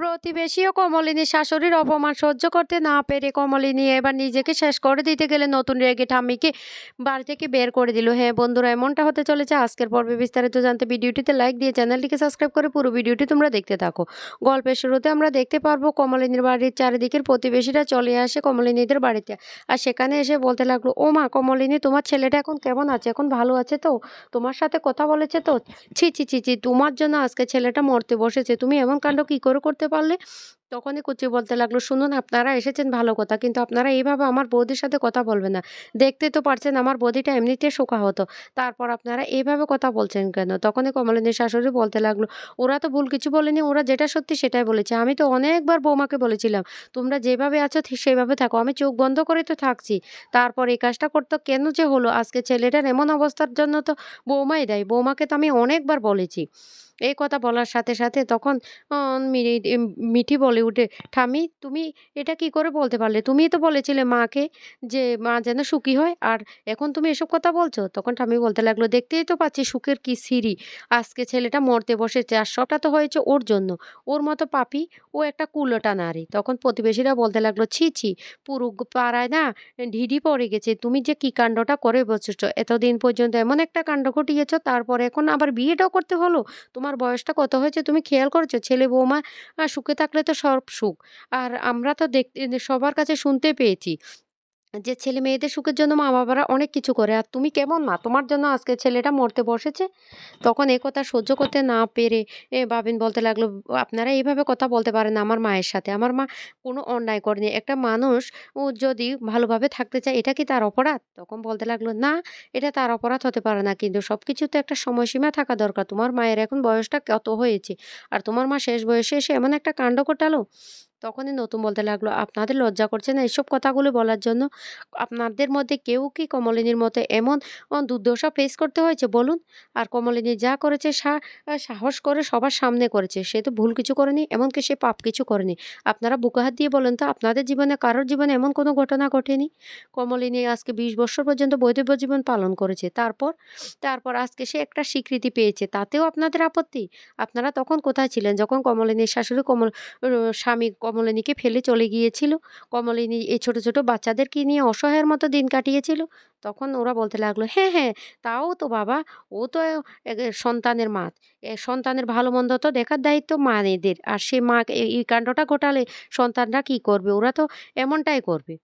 প্রতিবেশী ও কমলিনী শাশুড়ির অপমান সহ্য করতে না পেরে কমলিনী এবার নিজেকে শেষ করে দিতে গেলে নতুন রেগে ঠাম্মিকে বাড়ি থেকে বের করে দিল। হ্যাঁ বন্ধুরা, এমনটা হতে চলেছে। আজকের পর্বে বিস্তারিত জানতে ভিডিওটিতে লাইক দিয়ে চ্যানেলটিকে সাবস্ক্রাইব করে পুরো ভিডিওটি তোমরা দেখতে থাকো। গল্পের শুরুতে আমরা দেখতে পারব কমলিনীর বাড়ির চারিদিকের প্রতিবেশীরা চলে আসে কমলিনীদের বাড়িতে। আর সেখানে এসে বলতে লাগল, ও মা, কমলিনী, তোমার ছেলেটা এখন কেমন আছে? এখন ভালো আছে তো? তোমার সাথে কথা বলেছে তো? ছি ছি ছি ছি, তোমার জন্য আজকে ছেলেটা মরতে বসেছে। তুমি এমন কাণ্ড কি করে করতে পারলে তখনই কুচি বলতে লাগল, শুনুন, আপনারা এসেছেন ভালো কথা, কিন্তু আপনারা এইভাবে আমার বৌদির সাথে কথা বলবেন না। দেখতে তো পারছেন আমার বৌদিটা এমনিতে শোকা হতো। তারপর আপনারা এইভাবে কথা বলছেন কেন? তখনই কমলিনীর শাশুড়ি বলতে লাগল, ওরা তো ভুল কিছু বলেনি, ওরা যেটা সত্যি সেটাই বলেছে। আমি তো অনেকবার বৌমাকে বলেছিলাম, তোমরা যেভাবে আছো সেভাবে থাকো, আমি চোখ বন্ধ করে তো থাকছি। তারপর এই কাজটা করতে কেন যে হলো? আজকে ছেলেটার এমন অবস্থার জন্য তো বৌমাই দেয়, বৌমাকে তো আমি অনেকবার বলেছি। এই কথা বলার সাথে সাথে তখন মিঠি বলে উঠে ঠামি তুমি এটা কি করে বলতে পারলে? তুমি তো বলেছিলে মাকে যে মা যেন সুখী হয়। আর এখন তুমি এসব কথা বলছো? তখন ঠামি বলতে লাগল, দেখতেই তো পাচ্ছি সুখের কি সিঁড়ি। আজকে ছেলেটা মরতে বসেছে আর সবটা তো হয়েছে ওর জন্য। ওর মতো পাপি, ও একটা কুলোটা নারী। তখন প্রতিবেশীরা বলতে লাগল, ছি ছি, পুরো পাড়ায় না ঢিডি পড়ে গেছে। তুমি যে কি কাণ্ডটা করে বসেছ? এতদিন পর্যন্ত এমন একটা কাণ্ড ঘটিয়েছ, তারপরে এখন আবার বিয়েটাও করতে হলো? তোমার বয়সটা কত হয়েছে? তুমি খেয়াল করেছ? ছেলে বৌমা সুখে থাকলে তো সব সুখ। আর আমরা তো দেখতে সবার কাছে শুনতে পেয়েছি। যে ছেলে মেয়েদের সুখের জন্য মা বাবারা অনেক কিছু করে। আর তুমি কেমন মা? তোমার জন্য আজকে ছেলেটা মরতে বসেছে। তখন এ কথা সহ্য করতে না পেরে এ বাবিন বলতে লাগল, আপনারা এইভাবে কথা বলতে পারেন আমার মায়ের সাথে। আমার মা কোনো অন্যায় করেনি। একটা মানুষ ও যদি ভালোভাবে থাকতে চায়, এটা কি তার অপরাধ? তখন বলতে লাগল, না, এটা তার অপরাধ হতে পারে না। কিন্তু সব কিছুতে একটা সময়সীমা থাকা দরকার। তোমার মায়ের এখন বয়সটা কত হয়েছে? আর তোমার মা শেষ বয়সে এসে এমন একটা কাণ্ড ঘটালো তখনই নতুন বলতে লাগল আপনাদের লজ্জা করছে না এসব কথাগুলো বলার জন্য আপনাদের মধ্যে কেউ কি কমলিনীর মতো এমন দুর্দশা ফেস করতে হয়েছে বলুন? আর কমলিনী যা করেছে সাহস করে সবার সামনে করেছে। সে তো ভুল কিছু করেনি, এমনকি সে পাপ কিছু করেনি। আপনারা বুকে হাত দিয়ে বলেন তো আপনাদের জীবনে কারোর জীবনে এমন কোনো ঘটনা ঘটেনি? কমলিনী আজকে ২০ বৎসর পর্যন্ত বৈধব্য জীবন পালন করেছে। তারপর? তারপর আজকে সে একটা স্বীকৃতি পেয়েছে। তাতেও আপনাদের আপত্তি? আপনারা তখন কোথায় ছিলেন? যখন কমলিনীর শাশুড়ি কমল স্বামী কমলিনীকে ফেলে চলে গিয়েছিল? কমলিনী এই ছোট, ছোট বাচ্চাদেরকে নিয়ে অসহায়ের মতো দিন কাটিয়েছিল। তখন ওরা বলতে লাগল, "হ্যাঁ, হ্যাঁ, তাও তো বাবা। ও তো সন্তানের মা। সন্তানের ভালো-মন্দ তো দেখার দায়িত্ব মায়েদের। আর সে মা এই কাণ্ডটা ঘটালে সন্তানরা কি করবে? ওরা তো এমনটাই করবে।"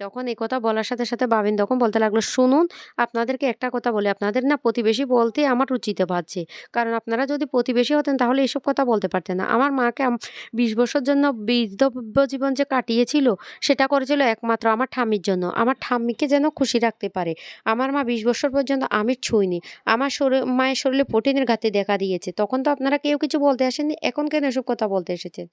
তখন এই কথা বলার সাথে, সাথে বাবিন তখন বলতে লাগল, "শুনুন, আপনাদেরকে একটা কথা বলি। আপনাদের না প্রতিবেশী বলতে আমার রুচিতে বাজছে। কারণ আপনারা যদি প্রতিবেশী হতেন তাহলে এসব কথা বলতে পারতেন না। আমার মাকে ২০ বছর জন্য বৈধব্য জীবন যে কাটিয়েছিল সেটা করেছিল একমাত্র আমার ঠাম্মির জন্য। আমার ঠাম্মিকে যেন খুশি রাখতে পারে। আমার মা ২০ বছর পর্যন্ত আমি ছুঁইনি। আমার শরীর মায়ের শরীরে প্রোটিনের ঘাটতি দেখা দিয়েছে। তখন তো আপনারা কেউ কিছু বলতে আসেননি। এখন কেন এসব কথা বলতে এসেছেন?"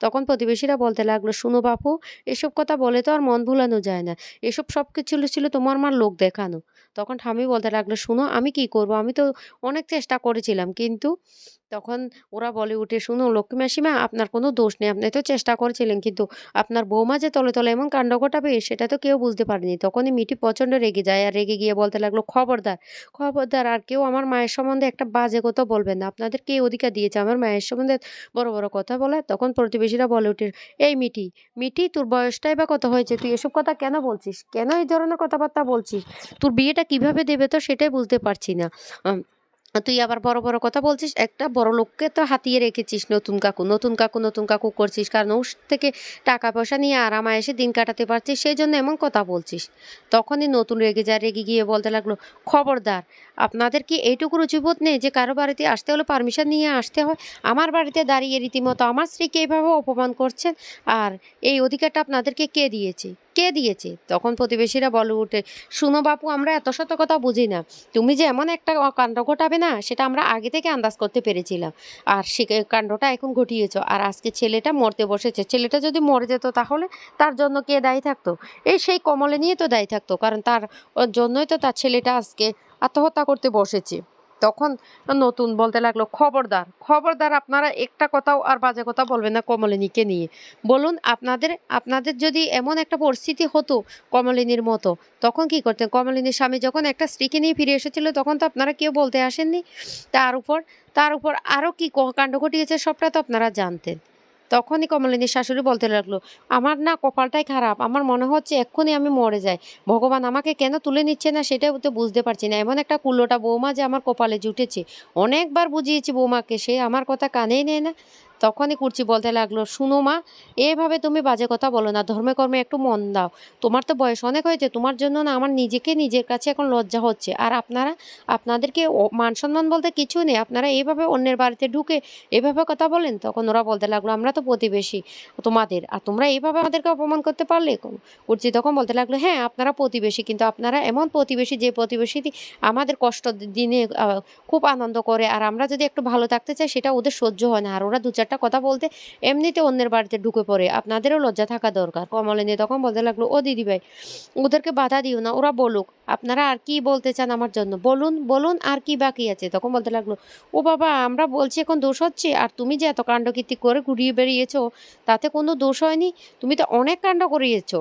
তখন প্রতিবেশীরা বলতে লাগল, "শুনো বাপু, এসব কথা বলে তো আর মন ভুলানো যায় না। এসব সব কিছু ছিল তোমার মার লোক দেখানো।" তখন ঠামি বলতে লাগল, "শুনো, আমি কি করব? আমি তো অনেক চেষ্টা করেছিলাম। কিন্তু" তখন ওরা বলে উঠে, "শুনুন লক্ষ্মী মাসিমা, আপনার কোনো দোষ নেই। আপনি তো চেষ্টা করেছিলেন। কিন্তু আপনার বৌমা যে তলে, তলে এমন কাণ্ড ঘটাবে সেটা তো কেউ বুঝতে পারেনি।" তখনই মিটি প্রচণ্ড রেগে যায়। আর রেগে গিয়ে বলতে লাগল, "খবরদার, খবরদার আর কেউ আমার মায়ের সম্বন্ধে একটা বাজে কথা বলবেন না। আপনাদের কে অধিকার দিয়েছে আমার মায়ের সম্বন্ধে বড়, বড় কথা বলার?" তখন প্রতিবেশীরা বলে ওঠে, "এই মিটি মিটি তোর বয়সটাই বা কত হয়েছে? তুই এসব কথা কেন বলছিস? কেন এই ধরনের কথাবার্তা বলছিস? তোর বিয়েটা কীভাবে দেবে তো সেটাই বুঝতে পারছি না। তুই আবার বড়, বড় কথা বলছিস। একটা বড়লোককে তো হাতিয়ে রেখেছিস নতুন কাকু, নতুন কাকু, নতুন কাকু করছিস। কারণ ওর থেকে টাকা পয়সা নিয়ে আরাম-আয়েশে দিন কাটাতে পারছিস সেই জন্য এমন কথা বলছিস। তখনই নতুন রেগে যায়। রেগে গিয়ে বলতে লাগল, "খবরদার! আপনাদের কি এইটুকু রুচিবোধ নেই যে কারও বাড়িতে আসতে হলে পারমিশন নিয়ে আসতে হয়? আমার বাড়িতে দাঁড়িয়ে রীতিমতো আমার স্ত্রীকে এভাবে অপমান করছেন। আর এই অধিকারটা আপনাদেরকে কে দিয়েছে? কে দিয়েছে?" তখন প্রতিবেশীরা বলে ওঠে, "শুনো বাপু, আমরা এত শত কথা বুঝি না। তুমি যে এমন একটা কাণ্ড ঘটাবে না সেটা আমরা আগে থেকে আন্দাজ করতে পেরেছিলাম। আর সে কাণ্ডটা এখন ঘটিয়েছ। আর আজকে ছেলেটা মরতে বসেছে। ছেলেটা যদি মরে যেত তাহলে তার জন্য কে দায়ী থাকতো? এই সেই কমলে নিয়ে তো দায়ী থাকতো। কারণ তার জন্যই তো তার ছেলেটা আজকে আত্মহত্যা করতে বসেছে। তখন নতুন বলতে লাগল, "খবরদার, খবরদার আপনারা একটা কথাও আর বাজে কথা বলবেন না কমলিনীকে নিয়ে। বলুন আপনাদের আপনাদের যদি এমন একটা পরিস্থিতি হতো কমলিনীর মতো তখন কি করতেন? কমলিনীর স্বামী যখন একটা স্ত্রীকে নিয়ে ফিরে এসেছিল তখন তো আপনারা কেউ বলতে আসেননি। তার উপর তার উপর আরও কী কাণ্ড ঘটিয়েছে সবটা তো আপনারা জানতেন। তখনই কমলিনীর শাশুড়ি বলতে লাগল, আমার না কপালটাই খারাপ, আমার মনে হচ্ছে এক্ষুনি আমি মরে যাই। ভগবান আমাকে কেন তুলে নিচ্ছে না সেটাও তো বুঝতে পারছি না। এমন একটা কুলোটা বৌমা যে আমার কপালে জুটেছে। অনেকবার বুঝিয়েছি বৌমাকে, সে আমার কথা কানেই নেয় না। তখনই কুর্চি বলতে লাগল, শুনো মা, এভাবে তুমি বাজে কথা বলো না ধর্মে কর্মে একটু মন দাও। তোমার তো বয়স অনেক হয়েছে, তোমার জন্য না আমার নিজেকে নিজের কাছে এখন লজ্জা হচ্ছে। আর আপনারা, আপনাদেরকে মান সম্মান বলতে কিছু নেই, আপনারা এইভাবে অন্যের বাড়িতে ঢুকে এভাবে কথা বলেন, তখন ওরা বলতে লাগল, আমরা তো প্রতিবেশী তোমাদের, আর তোমরা এইভাবে আমাদেরকে অপমান করতে পারলে কুর্চি তখন বলতে লাগল হ্যাঁ আপনারা প্রতিবেশী, কিন্তু আপনারা এমন প্রতিবেশী, যে প্রতিবেশী আমাদের কষ্ট দিনে খুব আনন্দ করে, আর আমরা যদি একটু ভালো থাকতে চাই, সেটা ওদের সহ্য হয় না, আর ওরা দু চারটা কথা বলতে, এমনিতে অন্যের বাড়িতে ঢুকে পড়ে। আপনাদেরও লজ্জা থাকা দরকার। কমলিনী তখন বলতে লাগল, ও দিদি ভাই, ওদেরকে বাধা দিও না, ওরা বলুক। আপনারা আর কি বলতে চান আমার জন্য? বলুন বলুন, আর কি বাকি আছে? তখন বলতে লাগল, ও বাবা, আমরা বলছি এখন দোষ হচ্ছে, আর তুমি যে এত কাণ্ডকীর্তি করে ঘুরিয়ে বেরিয়েছো তাতে কোনো দোষ হয়নি? তুমি তো অনেক কাণ্ড করিয়েছো।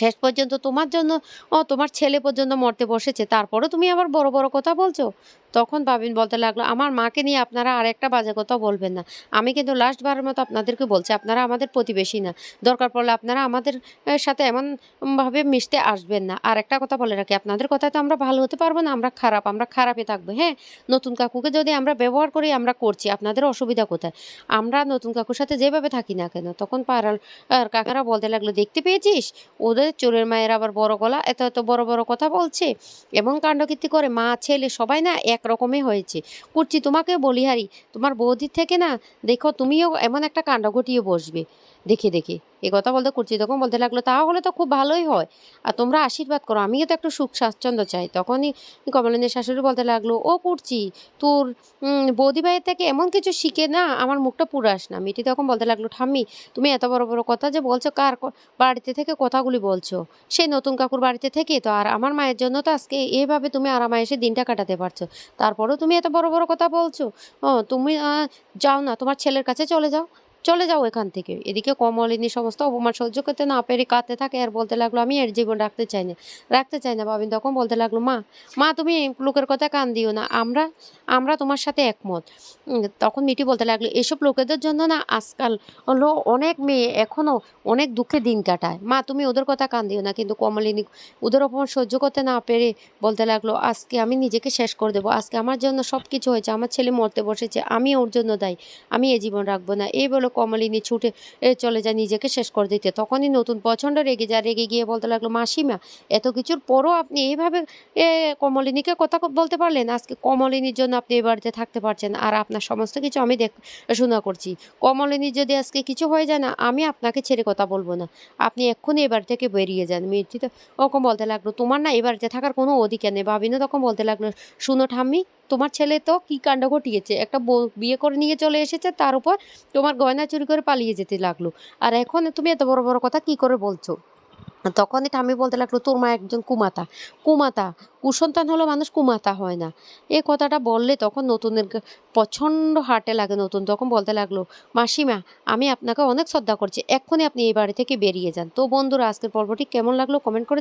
শেষ পর্যন্ত তোমার জন্য, ও তোমার ছেলে পর্যন্ত মরতে বসেছে, তারপরেও তুমি আবার বড় বড় কথা বলছো? তখন বাবিন বলতে লাগল, আমার মাকে নিয়ে আপনারা আর একটা বাজে কথা বলবেন না। আমি কিন্তু লাস্ট বারের মতো আপনাদেরকে বলছি, আপনারা আমাদের প্রতিবেশী না। দরকার পড়লে আপনারা আমাদের সাথে এমন ভাবে মিশতে আসবেন না। আর একটা কথা বলে রাখি, আপনাদের কথায় তো আমরা ভালো হতে পারব না, আমরা খারাপ, আমরা খারাপে থাকব হ্যাঁ? নতুন কাকুকে যদি আমরা ব্যবহার করি, আমরা করছি, আপনাদের অসুবিধা কোথায়? আমরা নতুন কাকুর সাথে যেভাবে থাকি না কেন? তখন পাড়ার কাকারা বলতে লাগল, দেখতে পেয়েছিস? ওদের চোরের মায়ের আবার বড় গলা, এত এত বড় বড় কথা বলছে এবং কাণ্ডকীর্তি করে মা, ছেলে সবাই না একরকমই হয়েছে। কুর্চি তোমাকে বলিহারি, তোমার বৌদির থেকে না, দেখো তুমিও এমন একটা কাণ্ড ঘটিয়ে বসবে। দেখে দেখে। এ কথা বলতে কুর্চি তখন বলতে লাগল, তাহলে তো খুব ভালোই হয়। আর তোমরা আশীর্বাদ করো, আমিও তো একটু সুখ স্বাচ্ছন্দ্য চাই। তখনই কমলিনীর শাশুড়ি বলতে লাগল, ও কুর্চি, তোর বৌদি ভাইয়ের থেকে এমন কিছু শিখে না, আমার মুখটা পুরাস না। মিটি তখন বলতে লাগল, ঠাম্মি, তুমি এত বড় বড় কথা যে বলছো, কার বাড়িতে থেকে কথাগুলি বলছো? সেই নতুন কাকুর বাড়িতে থেকে তো আর আমার মায়ের জন্য তো আজকে এভাবে তুমি আরামে এসে দিনটা কাটাতে পারছ। তারপরেও তুমি এত বড় বড় কথা বলছো। ও, তুমি যাও না, তোমার ছেলের কাছে চলে যাও। চলে যাও এখান থেকে। এদিকে কমলিনী সমস্ত অপমান সহ্য করতে না পেরে কাঁদতে থাকে আর বলতে লাগল, আমি এর জীবন রাখতে চাই না, রাখতে চাই না বাবিন। তখন বলতে লাগল, মা মা, তুমি লোকের কথা কান দিও না। আমরা আমরা তোমার সাথে একমত। তখন মিটি বলতে লাগল, এসব লোকেদের জন্য না আজকাল হলো অনেক মেয়ে এখনও অনেক দুঃখে দিন কাটায়। মা, তুমি ওদের কথা কান দিও না। কিন্তু কমলিনী ওদের অপমান সহ্য করতে না পেরে বলতে লাগল, আজকে আমি নিজেকে শেষ করে দেবো। আজকে আমার জন্য সব কিছু হয়েছে। আমার ছেলে মরতে বসেছে। আমি ওর জন্য দায়ী। আমি এ জীবন রাখব না। এই বলে কমলিনী ছুটে চলে যায় নিজেকে শেষ করে দিতে। তখনই নতুন প্রচণ্ড রেগে যায়, রেগে গিয়ে বলতে লাগল, মাসিমা, এত কিছুর পরও আপনি এইভাবে এ, কমলিনীকে কথা বলতে পারলেন? আজকে কমলিনীর জন্য আপনি এই বাড়িতে থাকতে পারছেন আর আপনার সমস্ত কিছু আমি দেখ, শোনা করছি। কমলিনীর যদি আজকে কিছু হয়ে যায় না, আমি আপনাকে ছেড়ে কথা বলব না। আপনি এক্ষুনি এবার থেকে বেরিয়ে যান। মির্জি তো ওরকম বলতে লাগল, তোমার না এ বাড়িতে থাকার কোনো অধিকার নেই। ভাবিনা তখন বলতে লাগল, শুনো ঠাম্মি তোমার ছেলে তো কি কাণ্ড ঘটিয়েছে? একটা বিয়ে করে নিয়ে চলে এসেছে, তার উপর তোমার গয়না চুরি করে পালিয়ে যেতে লাগল। আর এখন তুমি এত বড় বড় কথা কি করে বলছো? তখনই ঠাম্মি বলতে লাগল, তোর মা একজন কুমাতা। কুমাতা, কুসন্তান হলো মানুষ, কুমাতা হয় না। এ কথাটা বললে তখন নতুনের প্রচণ্ড হার্টে লাগে নতুন। তখন বলতে লাগল, মাসিমা, আমি আপনাকে অনেক শ্রদ্ধা করছি। এক্ষুনি আপনি এই বাড়ি থেকে বেরিয়ে যান। তো বন্ধুরা, আজকের পর্বটি কেমন লাগল কমেন্ট করে